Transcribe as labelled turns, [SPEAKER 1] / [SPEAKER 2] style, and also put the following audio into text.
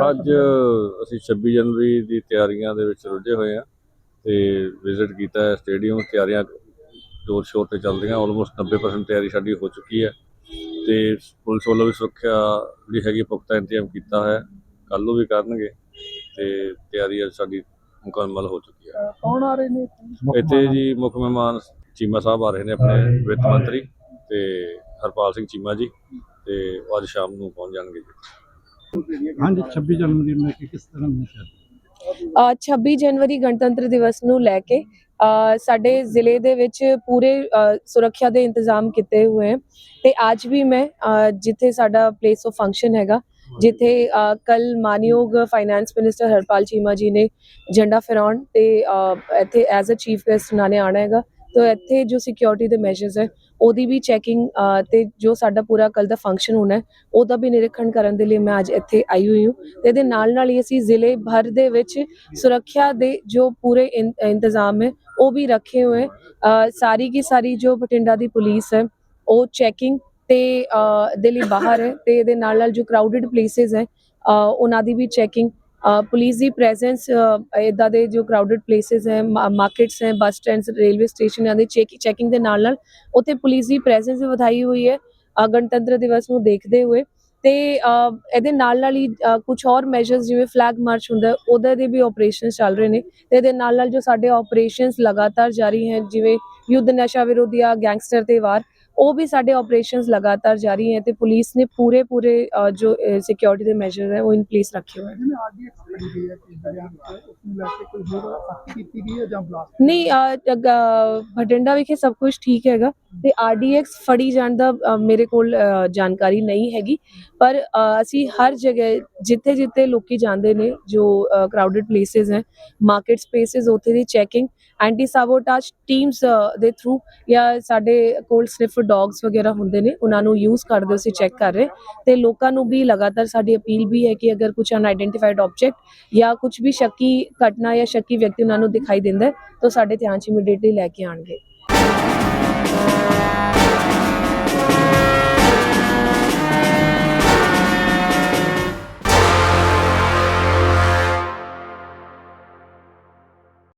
[SPEAKER 1] ਅੱਜ ਅਸੀਂ 26 ਜਨਵਰੀ ਦੀ ਤਿਆਰੀਆਂ ਦੇ ਵਿੱਚ ਰੁੱਝੇ ਹੋਏ ਆ ਤੇ ਵਿਜ਼ਿਟ ਕੀਤਾ ਹੈ ਸਟੇਡੀਅਮ ਤਿਆਰੀਆਂ ਜ਼ੋਰ ਸ਼ੋਰ ਤੇ ਚੱਲਦੀਆਂ ਆਲਮੋਸਟ 90% ਤਿਆਰੀ ਸਾਡੀ ਹੋ ਚੁੱਕੀ ਹੈ ਤੇ ਪੁਲਿਸ ਵੱਲੋਂ ਵੀ ਸੁਰੱਖਿਆ ਜਿਹੜੀ ਹੈਗੀ ਪੁਖਤਾ ਇੰਤਜ਼ਾਮ ਕੀਤਾ ਹੈ ਕੱਲ੍ਹ ਨੂੰ ਵੀ ਕਰਨਗੇ ਤੇ ਤਿਆਰੀ ਅੱਜ ਸਾਡੀ ਮੁਕੰਮਲ ਹੋ ਚੁੱਕੀ ਹੈ।
[SPEAKER 2] ਕੌਣ ਆ ਰਹੇ ਨੇ
[SPEAKER 1] ਇੱਥੇ ਜੀ ਮੁੱਖ ਮਹਿਮਾਨ ਚੀਮਾ ਸਾਹਿਬ ਆ ਰਹੇ ਨੇ ਆਪਣੇ ਵਿੱਤ ਮੰਤਰੀ ਤੇ ਹਰਪਾਲ ਸਿੰਘ ਚੀਮਾ ਜੀ ਤੇ ਉਹ ਅੱਜ ਸ਼ਾਮ ਨੂੰ ਪਹੁੰਚ ਜਾਣਗੇ ਜੀ।
[SPEAKER 2] ਹਾਂਜੀ 26 ਜਨਵਰੀ ਨੂੰ ਲੈ ਕੇ ਕਿਸ ਤਰ੍ਹਾਂ ਮਨਾਇਆ
[SPEAKER 3] ਅ, 26 ਜਨਵਰੀ ਗਣਤੰਤਰ ਦਿਵਸ ਨੂੰ ਲੈ ਕੇ ਅ, ਸਾਡੇ ਜ਼ਿਲ੍ਹੇ ਦੇ ਵਿੱਚ ਪੂਰੇ ਅ, ਸੁਰੱਖਿਆ ਦੇ ਇੰਤਜ਼ਾਮ ਕੀਤੇ ਹੋਏ ਹਨ ਤੇ ਅੱਜ ਵੀ ਮੈਂ ਅ, ਜਿੱਥੇ ਸਾਡਾ ਪਲੇਸ ਆਫ ਫੰਕਸ਼ਨ ਹੈਗਾ ਜਿੱਥੇ ਕੱਲ ਮਾਨਯੋਗ ਫਾਈਨਾਂਸ ਮਿਨਿਸਟਰ ਹਰਪਾਲ ਚੀਮਾ ਜੀ ਨੇ ਝੰਡਾ ਫਹਿਰਾਉਣ ਤੇ ਅ, ਇੱਥੇ ਐਜ਼ ਅ ਚੀਫ ਗੈਸਟ ਉਹਨਾਂ ਨੇ ਆਣਾ ਹੈਗਾ। ਤੋ ਇੱਥੇ ਜੋ ਸਿਕਿਉਰਿਟੀ ਦੇ ਮੈਜਰਸ ਹੈ, ਉਹਦੀ ਵੀ ਚੈਕਿੰਗ ਤੇ ਜੋ ਸਾਡਾ ਪੂਰਾ ਕੱਲ ਦਾ ਫੰਕਸ਼ਨ ਹੋਣਾ ਹੈ, ਉਹਦਾ ਵੀ ਨਿਰੀਖਣ ਕਰਨ ਦੇ ਲਈ ਮੈਂ ਅੱਜ ਇੱਥੇ ਆਈ ਹੋਈ ਹਾਂ। ਤੇ ਇਹਦੇ ਨਾਲ ਨਾਲ ਹੀ ਅਸੀਂ ਜ਼ਿਲ੍ਹੇ ਭਰ ਦੇ ਵਿੱਚ ਸੁਰੱਖਿਆ ਦੇ ਜੋ ਪੂਰੇ ਇੰ- ਇੰਤਜ਼ਾਮ ਹੈ, ਉਹ ਵੀ ਰੱਖੇ ਹੋਏ ਸਾਰੀ ਕੀ ਸਾਰੀ ਜੋ ਬਠਿੰਡਾ ਦੀ ਪੁਲਿਸ ਹੈ, ਉਹ ਚੈਕਿੰਗ ਤੇ ਦੇ ਲਈ ਬਾਹਰ ਹੈ ਤੇ ਇਹਦੇ ਨਾਲ ਨਾਲ ਜੋ ਕਰਾਊਡਡ ਪਲੇਸਿਸ ਹੈ ਉਹਨਾਂ ਦੀ ਵੀ ਚੈਕਿੰਗ ਪੁਲਿਸ ਦੀ ਪ੍ਰੈਜ਼ੈਂਸ ਇਦਾਂ ਦੇ ਜੋ ਕਰਾਊਡਡ ਪਲੇਸਿਸ ਹੈ ਮਾਰਕੀਟਸ ਹੈ ਬੱਸ ਸਟੈਂਡਸ ਰੇਲਵੇ ਸਟੇਸ਼ਨਾਂ ਦੇ ਚੈਕਿੰਗ ਦੇ ਨਾਲ ਨਾਲ ਉੱਥੇ ਪੁਲਿਸ ਦੀ ਪ੍ਰੈਜ਼ੈਂਸ ਵਧਾਈ ਹੋਈ ਹੈ ਗਣਤੰਤਰ ਦਿਵਸ ਨੂੰ ਦੇਖਦੇ ਹੋਏ। ਤੇ ਇਹਦੇ ਨਾਲ ਨਾਲ ਹੀ ਕੁਝ ਹੋਰ ਮੈਜਰਸ ਜਿਵੇਂ ਫਲੈਗ ਮਾਰਚ ਹੁੰਦਾ, ਉਹਦੇ ਦੇ ਵੀ ਆਪਰੇਸ਼ਨਸ ਚੱਲ ਰਹੇ ਨੇ। ਤੇ ਇਹਦੇ ਨਾਲ ਨਾਲ ਜੋ ਸਾਡੇ ਆਪਰੇਸ਼ਨਸ ਲਗਾਤਾਰ ਜਾਰੀ ਹੈ, ਜਿਵੇਂ ਯੁੱਧ ਨਸ਼ਾ ਵਿਰੋਧੀ ਆ ਗੈਂਗਸਟਰ ਤੇ ਵਾਰ ਉਹ ਵੀ ਸਾਡੇ ਆਪਰੇਸ਼ਨਸ ਲਗਾਤਾਰ ਜਾਰੀ ਹੈ ਤੇ ਪੁਲਿਸ ਨੇ ਪੂਰੇ ਪੂਰੇ ਜੋ ਸਿਕਿਉਰਿਟੀ ਦੇ ਮੈਜਰ ਹੈ ਉਹ ਇਨ ਪਲੇਸ ਰੱਖੇ ਹੋਏ ਹਨ ਨਹੀਂ ਬਠਿੰਡਾ ਵਿਖੇ ਸਭ ਕੁਝ ਠੀਕ ਹੈਗਾ ਤੇ ਆਰਡੀਐਕਸ ਫੜੀ ਜਾਣ ਦਾ ਮੇਰੇ ਕੋਲ ਜਾਣਕਾਰੀ ਨਹੀਂ ਹੈਗੀ। ਪਰ ਅਸੀਂ ਹਰ ਜਗ੍ਹਾ ਜਿੱਥੇ ਜਿੱਥੇ ਲੋਕੀ ਜਾਂਦੇ ਨੇ ਜੋ ਕਰਾਊਡਡ ਪਲੇਸਿਸ ਹੈ ਮਾਰਕੀਟ ਸਪੇਸਿਸ ਉੱਥੇ ਦੀ ਚੈਕਿੰਗ ਐਂਟੀ ਸਾਬੋਟਾਜ ਟੀਮਸ ਦੇ ਥਰੂ ਜਾਂ ਸਾਡੇ ਕੋਲ ਸਿਰਫ ਡੌਗਸ ਵਗੈਰਾ ਹੁੰਦੇ ਨੇ, ਉਹਨਾਂ ਨੂੰ ਯੂਜ਼ ਕਰਦੇ ਅਸੀਂ ਚੈੱਕ ਕਰ ਰਹੇ। ਤੇ ਲੋਕਾਂ ਨੂੰ ਵੀ ਲਗਾਤਾਰ ਸਾਡੀ ਅਪੀਲ ਵੀ ਹੈ ਕਿ ਅਗਰ ਕੁਝ ਅਨਆਇਡੈਂਟੀਫਾਈਡ ਆਬਜੈਕਟ ਜਾਂ ਕੁਝ ਵੀ ਸ਼ੱਕੀ ਘਟਨਾ ਜਾਂ ਸ਼ੱਕੀ ਵਿਅਕਤੀ ਉਹਨਾਂ ਨੂੰ ਦਿਖਾਈ ਦਿੰਦਾ ਤਾਂ ਸਾਡੇ ਧਿਆਨ 'ਚ ਇਮੀਡੀਏਟਲੀ ਲੈ ਕੇ ਆਣਗੇ